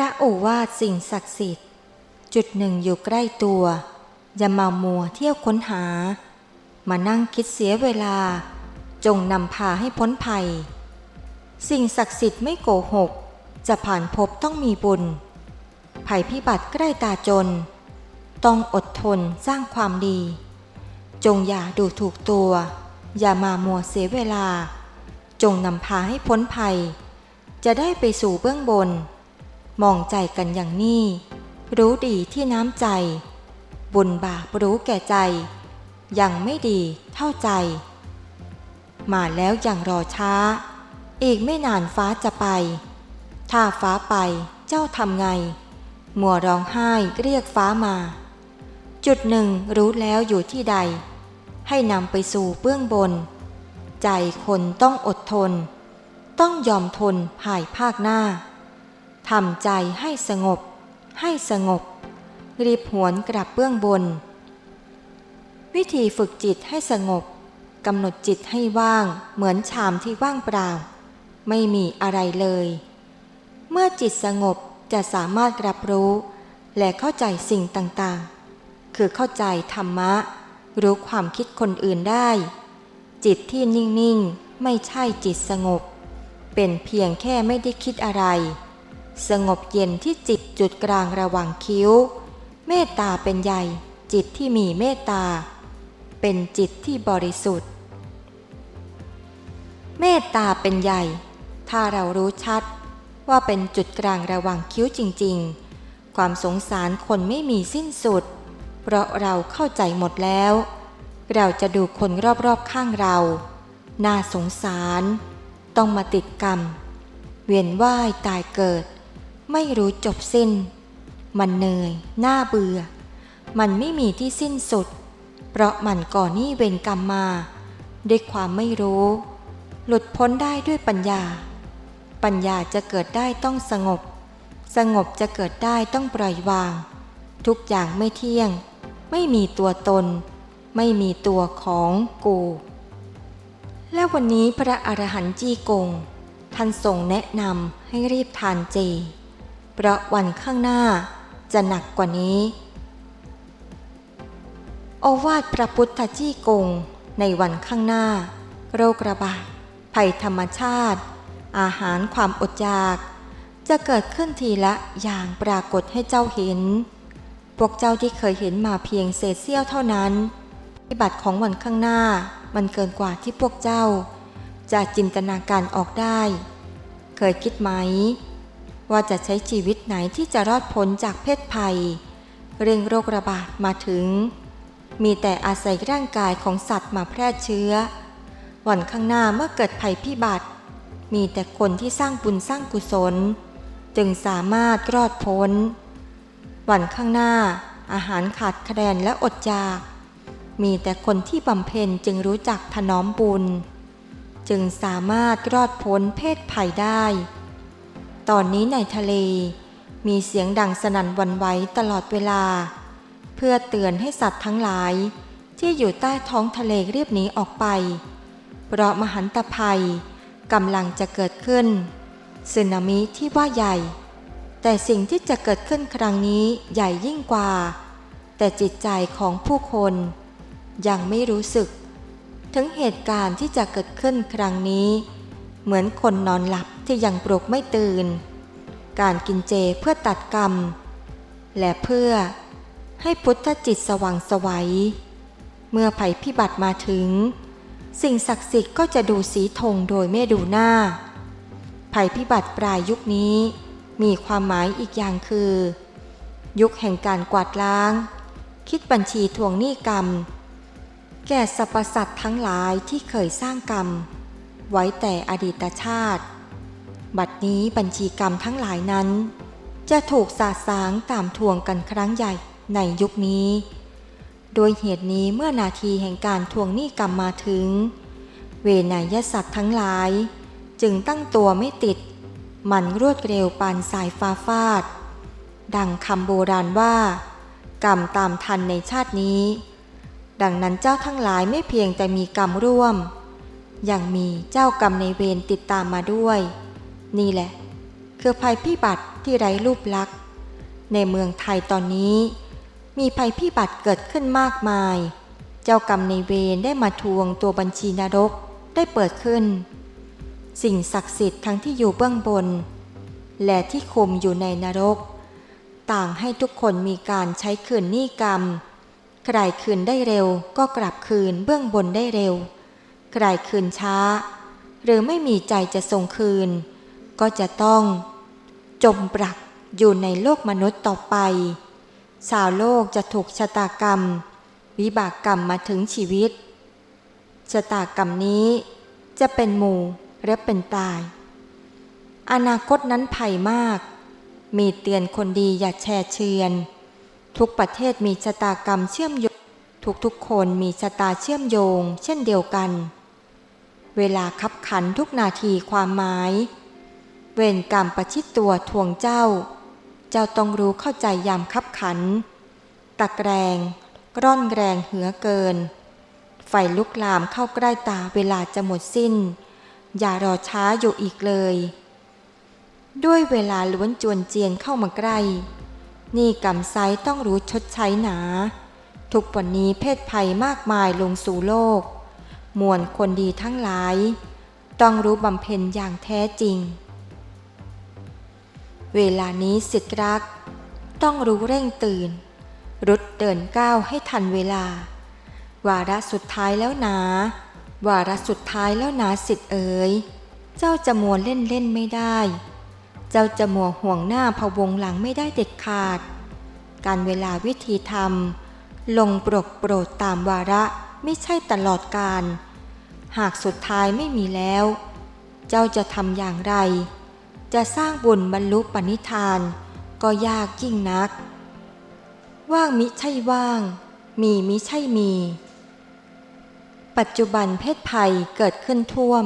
พระโอวาทสิ่งศักดิ์สิทธิ์ จุดหนึ่งอยู่ใกล้ตัว อย่ามามัวเที่ยวค้นหา มานั่งคิดเสียเวลา จงนำพาให้พ้นภัย สิ่งศักดิ์สิทธิ์ไม่โกหก จะผ่านพบต้องมีบุญ ภัยพิบัติใกล้ตาจน ต้องอดทนสร้างความดี จงอย่าดูถูกตัว อย่ามามัวเสียเวลา จงนำพาให้พ้นภัย จะได้ไปสู่เบื้องบน มองใจกันอย่างนี้ รู้ดีที่น้ำใจ บุญบาปรู้แก่ใจ ยังไม่ดีเท่าใจ มาแล้วอย่างรอช้า อีกไม่นานฟ้าจะไป ถ้าฟ้าไปเจ้าทำไง มัวร้องไห้เรียกฟ้ามา จุดหนึ่งรู้แล้วอยู่ที่ใด ให้นำไปสู่เบื้องบน ใจคนต้องอดทน ต้องยอมทนภายภาคหน้า ทำใจให้สงบ ให้สงบ รีบหวนกลับเบื้องบน วิธีฝึกจิตให้สงบกำหนดจิตให้ว่าง เหมือนชามที่ว่างเปล่า ไม่มีอะไรเลย เมื่อจิตสงบจะสามารถรับรู้ และเข้าใจสิ่งต่างๆ คือเข้าใจธรรมะ รู้ความคิดคนอื่นได้ จิตที่นิ่ง ๆ ไม่ใช่จิตสงบ เป็นเพียงแค่ไม่ได้คิดอะไร สงบเย็นที่จิตจุดกลางระหว่างคิ้ว เมตตาเป็นใหญ่ จิตที่มีเมตตา เป็นจิตที่บริสุทธิ์ เมตตาเป็นใหญ่ ถ้าเรารู้ชัด ว่าเป็นจุดกลางระหว่างคิ้วจริง ๆ ความสงสารคนไม่มีสิ้นสุด เพราะเราเข้าใจหมดแล้ว เราจะดูคนรอบๆข้างเรา น่าสงสาร ต้องมาติดกรรม เวียนว่ายตายเกิด ไม่รู้จบสิ้น มันเหนื่อยน่าเบื่อ มันไม่มีที่สิ้นสุด เพราะมันก่อหนี้เวรกรรมมา ด้วยความไม่รู้ หลุดพ้นได้ด้วยปัญญา ปัญญาจะเกิดได้ต้องสงบ สงบจะเกิดได้ต้องปล่อยวาง ทุกอย่างไม่เที่ยง ไม่มีตัวตน ไม่มีตัวของกู และวันนี้พระอรหันต์จีกงท่านทรงแนะนำให้รีบทานเจ เพราะวันข้างหน้าจะหนักกว่านี้ โอวาทพระพุทธจี้กงในวันข้างหน้า โรคระบาดภัยธรรมชาติ อาหารความอดอยาก จะเกิดขึ้นทีละอย่างปรากฏให้เจ้าเห็น พวกเจ้าที่เคยเห็นมาเพียงเศษเสี้ยวเท่านั้นปฏิบัติของวันข้างหน้ามันเกินกว่าที่พวกเจ้า จะจินตนาการออกได้ เคยคิดไหม ว่าจะใช้ชีวิตไหนที่จะรอดพ้นจากเพศภัย เร่งโรคระบาดมาถึง มีแต่อาศัยร่างกายของสัตว์มาแพร่เชื้อ วันข้างหน้าเมื่อเกิดภัยพิบัติ มีแต่คนที่สร้างบุญสร้างกุศล จึงสามารถรอดพ้น วันข้างหน้าอาหารขาดแคลนและอดอยาก มีแต่คนที่บำเพ็ญจึงรู้จักถนอมบุญ จึงสามารถรอดพ้นเพศภัยได้ ตอนนี้ในทะเล มีเสียงดังสนั่นวันไหวตลอดเวลา เพื่อเตือนให้สัตว์ทั้งหลาย ที่อยู่ใต้ท้องทะเลรีบหนีออกไป เพราะมหันตภัยกำลังจะเกิดขึ้นสึนามิที่ว่าใหญ่ แต่สิ่งที่จะเกิดขึ้นครั้งนี้ใหญ่ยิ่งกว่า แต่จิตใจของผู้คน ยังไม่รู้สึก ถึงเหตุการณ์ที่จะเกิดขึ้นครั้งนี้ เหมือนคนนอนหลับที่ยังปลุกไม่ตื่น การกินเจเพื่อตัดกรรม และเพื่อให้พุทธจิตสว่างไสวัย เมื่อภัยพิบัติมาถึง สิ่งศักดิ์สิทธิ์ก็จะดูสีธงโดยไม่ดูหน้า ภัยพิบัติปลายยุคนี้ มีความหมายอีกอย่างคือ ยุคแห่งการกวาดล้าง คิดบัญชีทวงหนี้กรรม แก่สรรพสัตว์ทั้งหลายที่เคยสร้างกรรม ไว้แต่อดีตชาติ บัดนี้บัญชีกรรมทั้งหลายนั้น จะถูกสาสางตามทวงกันครั้งใหญ่ในยุคนี้ โดยเหตุนี้เมื่อนาทีแห่งการทวงหนี้กรรมมาถึง เวนยสัตว์ทั้งหลาย จึงตั้งตัวไม่ติด มันรวดเร็วปานสายฟ้าฟาด ดังคำโบราณว่า กรรมตามทันในชาตินี้ ดังนั้นเจ้าทั้งหลายไม่เพียงแต่มีกรรมร่วม ยังมีเจ้ากรรมในเวรติดตามมาด้วย นี่แหละ คือภัยพิบัติที่ไร้รูปลักษณ์ในเมืองไทยตอนนี้ มีภัยพิบัติเกิดขึ้นมากมาย เจ้ากรรมในเวรได้มาทวงตัวบัญชีนรกได้เปิดขึ้น สิ่งศักดิ์สิทธิ์ทั้งที่อยู่เบื้องบน และที่คุมอยู่ในนรก ต่างให้ทุกคนมีการใช้คืนหนี้กรรม ใครคืนได้เร็วก็กลับคืนเบื้องบนได้เร็ว ใครคืนช้า หรือไม่มีใจจะส่งคืน ก็จะต้อง จมปลักอยู่ในโลกมนุษย์ต่อไปชาวโลกจะถูกชะตากรรม วิบากกรรมมาถึงชีวิต ชะตากรรมนี้จะเป็นหมู่และเป็นตาย อนาคตนั้นภัยมาก มีเตือนคนดีอย่าแช่เชือน ทุกประเทศมีชะตากรรมเชื่อมโยง ทุกๆคนมีชะตาเชื่อมโยง เช่นเดียวกัน เวลาคับขันทุกนาทีความหมาย เวรกรรมประชิดตัวทวงเจ้า เจ้าต้องรู้เข้าใจยามคับขัน ตะแกรงร่อนแรงเหือเกิน ไฟลุกลามเข้าใกล้ตาเวลาจะหมดสิ้น อย่ารอช้าอยู่อีกเลย ด้วยเวลาล้วนจวนเจียนเข้ามาใกล้ นี่กรรมไซต้องรู้ชดใช้หนา ทุกวันนี้เพศภัยมากมายลงสู่โลก มวลคนดีทั้งหลาย ต้องรู้บำเพ็ญอย่างแท้จริง เวลานี้สิทธิรัก ต้องรู้เร่งตื่น รุดเดินก้าวให้ทันเวลา วาระสุดท้ายแล้วนะวาระสุดท้ายแล้วนะสิทธิเอ๋ยเจ้าจะมัวเล่นเล่นไม่ได้ เจ้าจะมัวห่วงหน้าพะวงหลังไม่ได้เด็ดขาด การเวลาวิธีทำลงปรดโปรดตามวาระไม่ใช่ตลอดการ หากสุดท้ายไม่มีแล้ว เจ้าจะทำอย่างไร จะสร้างบุญบรรลุปณิธาน ก็ยากยิ่งนัก ว่างมิใช่ว่าง มีมิใช่มี ปัจจุบันเพศภัยเกิดขึ้นท่วม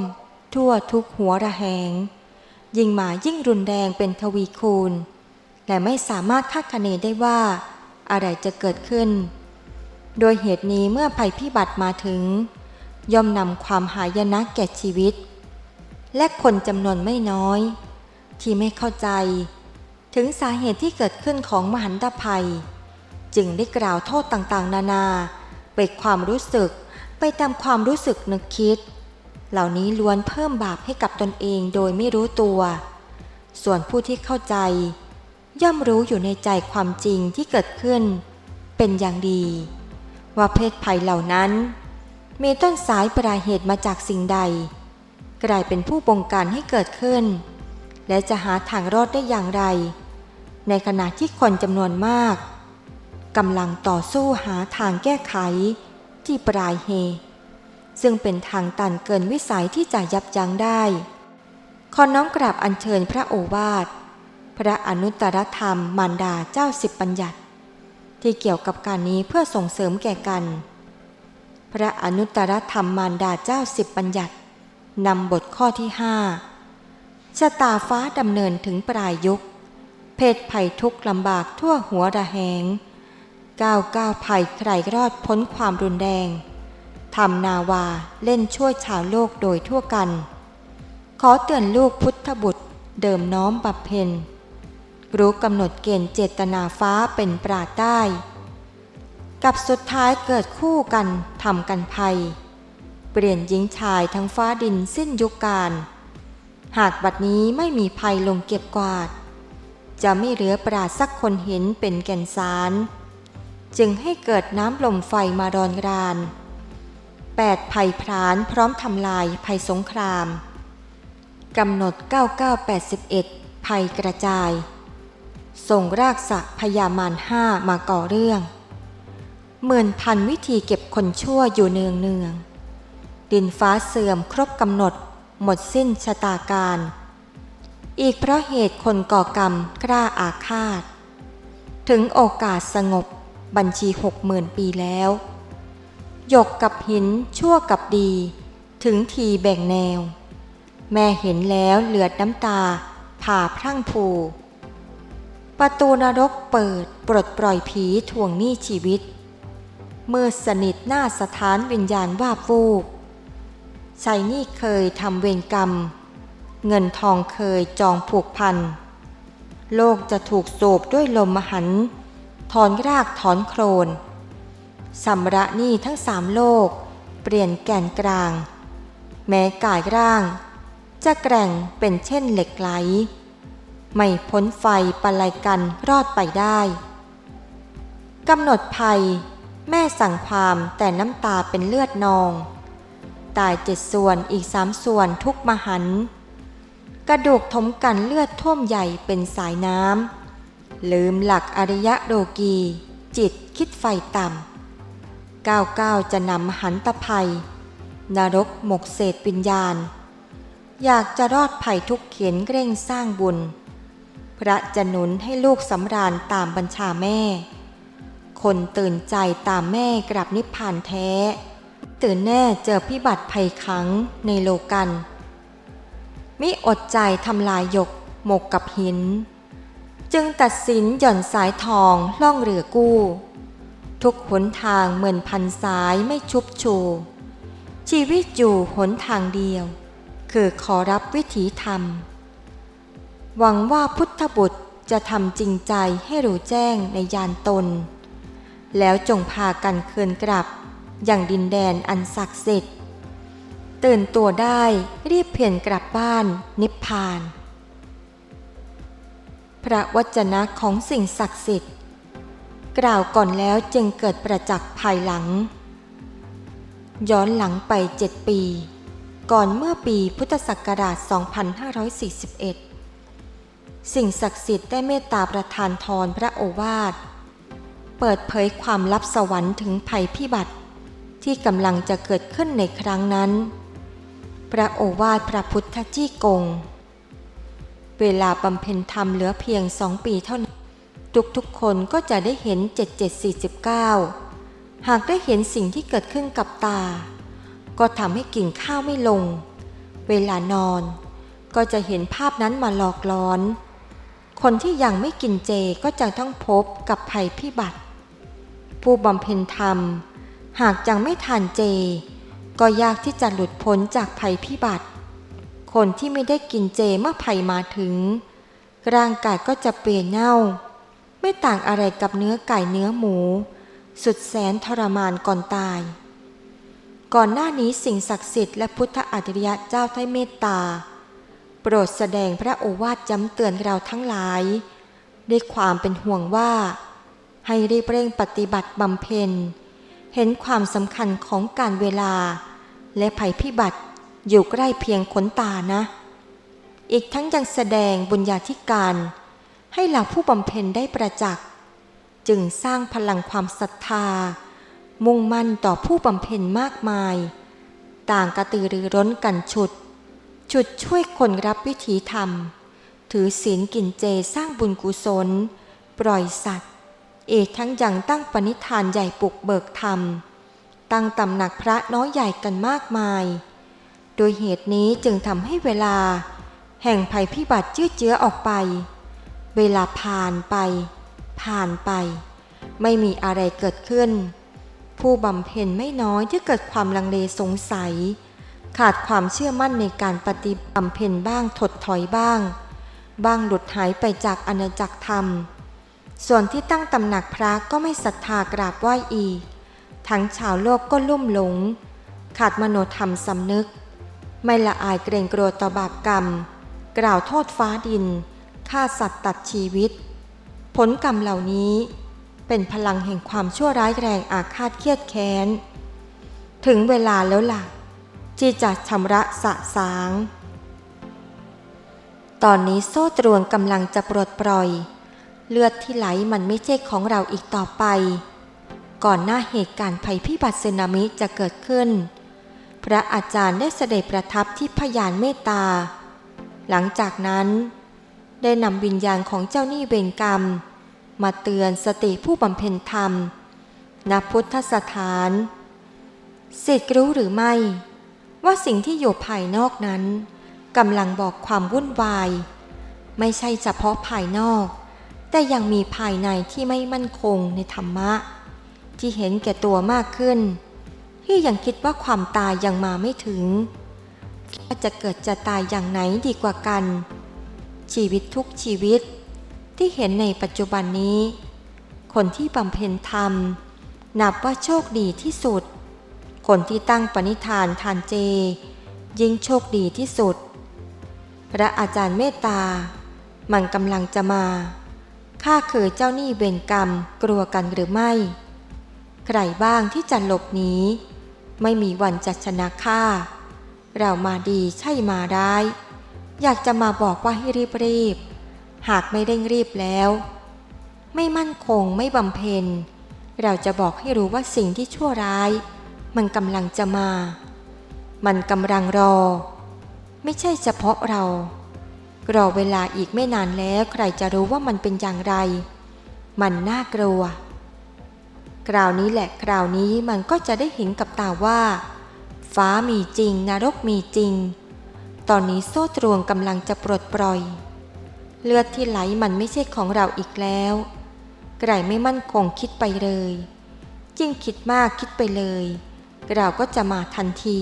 ทั่วทุกหัวระแหง ยิ่งมายิ่งรุนแรงเป็นทวีคูณ และไม่สามารถคาดคะเนได้ว่า อะไรจะเกิดขึ้น โดยเหตุนี้เมื่อภัยพิบัติมาถึง ย่อมนำความหายนะแก่ชีวิต และคนจำนวนไม่น้อย ที่ไม่เข้าใจ ถึงสาเหตุที่เกิดขึ้นของมหันตภัย จึงได้กล่าวโทษต่างๆ นานาไปความรู้สึกไปตามความรู้สึกนึกคิด เหล่านี้ล้วนเพิ่มบาปให้กับตนเองโดยไม่รู้ตัว ส่วนผู้ที่เข้าใจ ย่อมรู้อยู่ในใจความจริงที่เกิดขึ้น เป็นอย่างดี ว่าเพศภัยเหล่านั้น มีต้นสายปลายเหตุมาจากสิ่งใด กลายเป็นผู้บงการให้เกิดขึ้น และจะหาทางรอดได้อย่างไร ในขณะที่คนจำนวนมากกำลังต่อสู้หาทางแก้ไขที่ปลายเหตุซึ่งเป็นทางตันเกินวิสัยที่จะยับยั้งได้ขอน้อมกราบอัญเชิญพระโอวาท พระอนุตตรธรรมมารดาเจ้าสิบปัญญัติ ที่เกี่ยวกับการนี้เพื่อส่งเสริมแก่กัน พระอนุตตรธรรมมารดาเจ้าสิบปัญญัตินำบทข้อที่ห้าชะตาฟ้าดำเนินถึงปลายยุค เพศภัยทุกลำบากทั่วหัวระแหงก้าวก้าวภัยใครรอดพ้นความรุนแรงทำนาวาเล่นช่วยชาวโลกโดยทั่วกัน ขอเตือนลูกพุทธบุตรเดิมน้อมบำเพ็ญรู้กำหนดเกณฑ์เจตนาฟ้าเป็นปราดได้ กับสุดท้ายเกิดคู่กันทำกันภัย เปลี่ยนหญิงชายทั้งฟ้าดินสิ้นยุคการ หากบัดนี้ไม่มีภัยลงเก็บกวาด จะไม่เหลือปราสักคนเห็นเป็นแก่นสาร จึงให้เกิดน้ำลมไฟมารอนรานแปดภัยพรานพร้อมทำลายภัยสงครามกำหนด 9981 ภัยกระจาย ส่งรากษะพยามารห้ามาก่อเรื่อง หมื่นพันวิธีเก็บคนชั่วอยู่เนืองเนือง ดินฟ้าเสื่อมครบกำหนด หมดสิ้นชะตาการ อีกเพราะเหตุคนก่อกรรมกล้าอาฆาต ถึงโอกาสสงบบัญชีหกหมื่นปีแล้วหยกกับหินชั่วกับดี ถึงทีแบ่งแนว แม่เห็นแล้วเหลือดน้ำตา ผ่าพรั่งผูประตูนรกเปิดปลดปล่อยผีทวงหนี้ชีวิต มื่อสนิทหน้าสถานวิญญาณว่าฟูกชัยนี่เคยทำเวรกรรม เงินทองเคยจองผูกพัน โลกจะถูกสูบด้วยลมมหันต์ถอนรากถอนโคลนสำระนี้ทั้งสามโลก เปลี่ยนแก่นกลาง แม้กายร่าง จะแกร่งเป็นเช่นเหล็กไหล ไม่พ้นไฟปะไลกันรอดไปได้กำหนดภัย แม่สั่งความแต่น้ำตาเป็นเลือดนอง ตายเจ็ดส่วนอีกสามส่วนทุกมหัน กระดูกถมกันเลือดท่วมใหญ่เป็นสายน้ำ ลืมหลักอริยะโลกี จิตคิดไฟต่ำก้าวก้าวจะนำหันตะภัย นรกหมกเศษวิญญาณ อยากจะรอดภัยทุกเขียนเร่งสร้างบุญ พระจะหนุนให้ลูกสำราญตามบัญชาแม่ คนตื่นใจตามแม่กลับนิพพานแท้ ตื่นแน่เจอพิบัติภัยขังในโลกัน มิอดใจทำลายหยกหมกกับหิน จึงตัดสินหย่อนสายทองล่องเรือกู้ ทุกหนทางเหมือนพันสายไม่ชุบชู ชีวิตอยู่หนทางเดียว คือขอรับวิถีธรรม หวังว่าพุทธบุตรจะทำจริงใจให้รู้แจ้งในยานตน แล้วจงพากันเคืนกลับ อย่างดินแดนอันศักดิ์สิทธิ์ตื่นตัวได้รีบเพียนกลับบ้านนิพพาน พระวจนะของสิ่งศักดิ์สิทธิ์ กล่าวก่อนแล้วจึงเกิดประจักษ์ภายหลัง ย้อนหลังไปเจ็ดปี ก่อนเมื่อปีพุทธศักราช 2541 สิ่งศักดิ์สิทธิ์ได้เมตตาประทานทรพระโอวาท เปิดเผยความลับสวรรค์ถึงภัยพิบัติ ที่กำลังจะเกิดขึ้นในครั้งนั้น พระโอวาทพระพุทธจี้กง เวลาบำเพ็ญธรรมเหลือเพียงสองปีเท่านั้น ทุกๆคนก็จะได้เห็น 7749 หากได้เห็นสิ่งที่เกิดขึ้นกับตา ก็ทำให้กินข้าวไม่ลง เวลานอนก็จะเห็นภาพนั้นมาหลอกล้อน คนที่ยังไม่กินเจก็จะต้องพบกับภัยพิบัติ ผู้บำเพ็ญธรรม หากยังไม่ทานเจ ก็ยากที่จะหลุดพ้นจากภัยพิบัติ คนที่ไม่ได้กินเจเมื่อภัยมาถึง ร่างกายก็จะเปลี่ยนเน่า ไม่ต่างอะไรกับเนื้อไก่เนื้อหมู สุดแสนทรมานก่อนตาย ก่อนหน้านี้สิ่งศักดิ์สิทธิ์และพุทธอัจฉริยะเจ้าให้เมตตา โปรดแสดงพระโอวาทย้ำเตือนเราทั้งหลายด้วยความเป็นห่วงว่า ให้รีบเร่งปฏิบัติบำเพ็ญ เห็นความสำคัญของการเวลา และภัยพิบัติอยู่ใกล้เพียงขนตานะ อีกทั้งยังแสดงบุญญาธิการ ให้เหล่าผู้บำเพ็ญได้ประจักษ์จึงสร้างพลังความศรัทธา มุ่งมั่นต่อผู้บำเพ็ญมากมาย ต่างกระตือรือร้นกันฉุด ฉุดช่วยคนรับวิถีธรรม ถือศีลกินเจสร้างบุญกุศล ปล่อยสัตว อกทั้งยังตั้งปณิธานใหญ่ปลุกเบิกธรรม ตั้งตำหนักพระน้อยใหญ่กันมากมาย โดยเหตุนี้จึงทำให้เวลา แห่งภัยพิบัติยืดเยื้อออกไป เวลาผ่านไป ผ่านไป ไม่มีอะไรเกิดขึ้น ผู้บำเพ็ญไม่น้อยที่เกิดความลังเลสงสัย ขาดความเชื่อมั่นในการปฏิบำเพ็ญบ้างถดถอยบ้าง บ้างหลุดหายไปจากอาณาจักรธรรม ส่วนที่ตั้งตำหนักพระก็ไม่ศรัทธากราบไหว้อีก ทั้งชาวโลกก็ลุ่มหลง ขาดมโนธรรมสำนึก ไม่ละอายเกรงกลัวต่อบาปกรรม กล่าวโทษฟ้าดินฆ่าสัตว์ตัดชีวิต ผลกรรมเหล่านี้เป็นพลังแห่งความชั่วร้ายแรงอาฆาตเครียดแค้น ถึงเวลาแล้วล่ะ ที่จะชำระสะสาง ตอนนี้โซ่ตรวนกำลังจะปลดปล่อย เลือดที่ไหลมันไม่ใช่ของเราอีกต่อไป ก่อนหน้าเหตุการณ์ภัยพิบัติสึนามิจะเกิดขึ้น พระอาจารย์ได้เสด็จประทับที่พยานเมตตา หลังจากนั้น ได้นำวิญญาณของเจ้าหนี้เวรกรรม มาเตือนสติผู้บำเพ็ญธรรมณพุทธสถานสิทธิ์รู้หรือไม่ ว่าสิ่งที่อยู่ภายนอกนั้นกำลังบอกความวุ่นวาย ไม่ใช่เฉพาะภายนอก แต่ยังมีภายในที่ไม่มั่นคงในธรรมะ ที่เห็นแก่ตัวมากขึ้น ที่ยังคิดว่าความตายยังมาไม่ถึงว่าจะเกิดจะตายอย่างไหนดีกว่ากัน ชีวิตทุกชีวิตที่เห็นในปัจจุบันนี้ คนที่บำเพ็ญธรรม นับว่าโชคดีที่สุด คนที่ตั้งปณิธานทานเจ ยิ่งโชคดีที่สุด พระอาจารย์เมตตา มันกำลังจะมา ข้าคือเจ้าหนี้เวรกรรมกลัวกันหรือไม่ ใครบ้างที่จะหลบหนีไม่มีวันจะชนะข้าเรามาดีใช่มาร้ายอยากจะมาบอกว่าให้รีบรีบ หากไม่เร่งรีบแล้ว ไม่มั่นคงไม่บำเพ็ญ เราจะบอกให้รู้ว่าสิ่งที่ชั่วร้าย มันกำลังจะมา มันกำลังรอ ไม่ใช่เฉพาะเรา รอเวลาอีกไม่นานแล้วใครจะรู้ว่ามันเป็นอย่างไร มันน่ากลัว คราวนี้แหละคราวนี้มันก็จะได้เห็นกับตาว่า ฟ้ามีจริงนรกมีจริง ตอนนี้โซ่ตรวงกำลังจะปลดปล่อย เลือดที่ไหลมันไม่ใช่ของเราอีกแล้วไกรไม่มั่นคงคิดไปเลย ยิ่งคิดมากคิดไปเลย เราก็จะมาทันที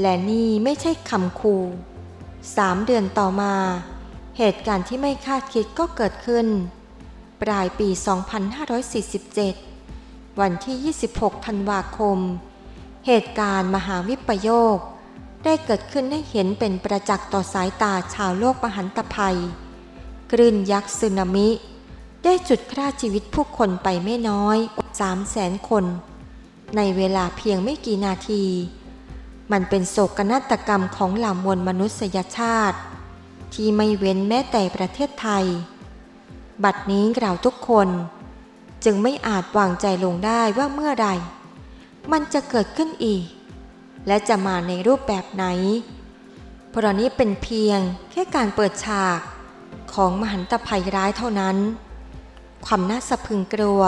และนี่ไม่ใช่คำคูสามเดือนต่อมา เหตุการณ์ที่ไม่คาดคิดก็เกิดขึ้น ปลายปี 2547 วันที่ 26 ธันวาคม เหตุการณ์มหาวิปโยค ได้เกิดขึ้นให้เห็นเป็นประจักษ์ต่อสายตาชาวโลกมหันตภัย คลื่นยักษ์สึนามิ ได้จุดฆ่าชีวิตผู้คนไปไม่น้อยสามแสนคน ในเวลาเพียงไม่กี่นาที มันเป็นโศกนาฏกรรมของเหล่ามวลมนุษยชาติ ที่ไม่เว้นแม้แต่ประเทศไทย บัดนี้เราทุกคน จึงไม่อาจวางใจลงได้ว่าเมื่อใด มันจะเกิดขึ้นอีก และจะมาในรูปแบบไหน เพราะนี้เป็นเพียงแค่การเปิดฉากของมหันตภัยร้ายเท่านั้น ความน่าสะพรึงกลัว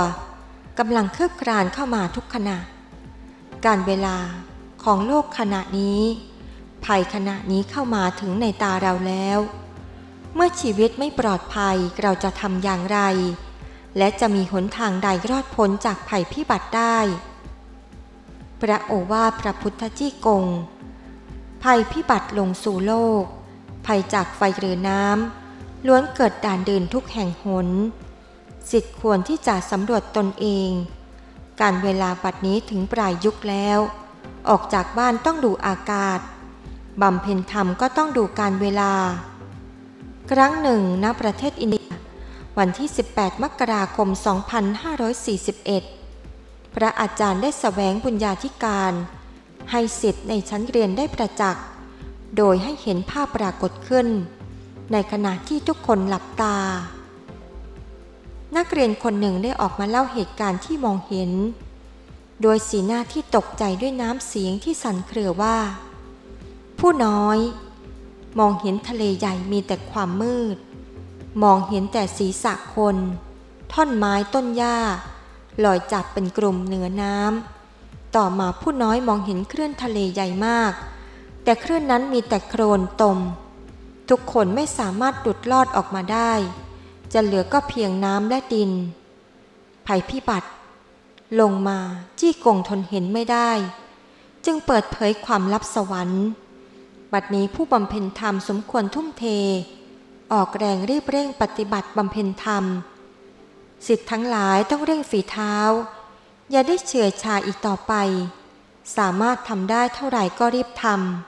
กำลังคืบคลานเข้ามาทุกขณะ การเวลา ของโลกขณะนี้ ภัยขณะนี้เข้ามาถึงในตาเราแล้ว เมื่อชีวิตไม่ปลอดภัยเราจะทำอย่างไร และจะมีหนทางใดรอดพ้นจากภัยพิบัติได้ พระโอวาทพระพุทธจี้กง ภัยพิบัติลงสู่โลก ภัยจากไฟหรือน้ำล้วนเกิดด่านเดินทุกแห่งหนสิทธิ์ควรที่จะสำรวจตนเอง การเวลาบัดนี้ถึงปลายยุคแล้ว ออกจากบ้านต้องดูอากาศบำเพ็ญธรรมก็ต้องดูการเวลา ครั้งหนึ่งณประเทศอินเดีย วันที่ 18 มกราคม 2541 พระอาจารย์ได้สแสวงบุญญาธิการ ให้สิทธิ์ในชั้นเรียนได้ประจักษ์ โดยให้เห็นภาพปรากฏขึ้น ในขณะที่ทุกคนหลับตา นักเรียนคนหนึ่งได้ออกมาเล่าเหตุการณ์ที่มองเห็น โดยสีหน้าที่ตกใจด้วยน้ำเสียงที่สั่นเครือว่า ผู้น้อย มองเห็นทะเลใหญ่มีแต่ความมืด มองเห็นแต่ศีรษะคน ท่อนไม้ต้นหญ้าลอยจับเป็นกลุ่มเหนือน้ำต่อมาผู้น้อยมองเห็นคลื่นทะเลใหญ่มาก แต่คลื่นนั้นมีแต่โครนตม ทุกคนไม่สามารถดุดลอดออกมาได้ จะเหลือก็เพียงน้ำและดินภัยพิบัติ ลงมาจี้กงทนเห็นไม่ได้ จึงเปิดเผยความลับสวรรค์ บัดนี้ผู้บำเพ็ญธรรมสมควรทุ่มเท ออกแรงรีบเร่งปฏิบัติบำเพ็ญธรรมสิทธิ์ทั้งหลายต้องเร่งฝีเท้า อย่าได้เฉื่อยชาอีกต่อไป สามารถทำได้เท่าไหร่ก็รีบทำ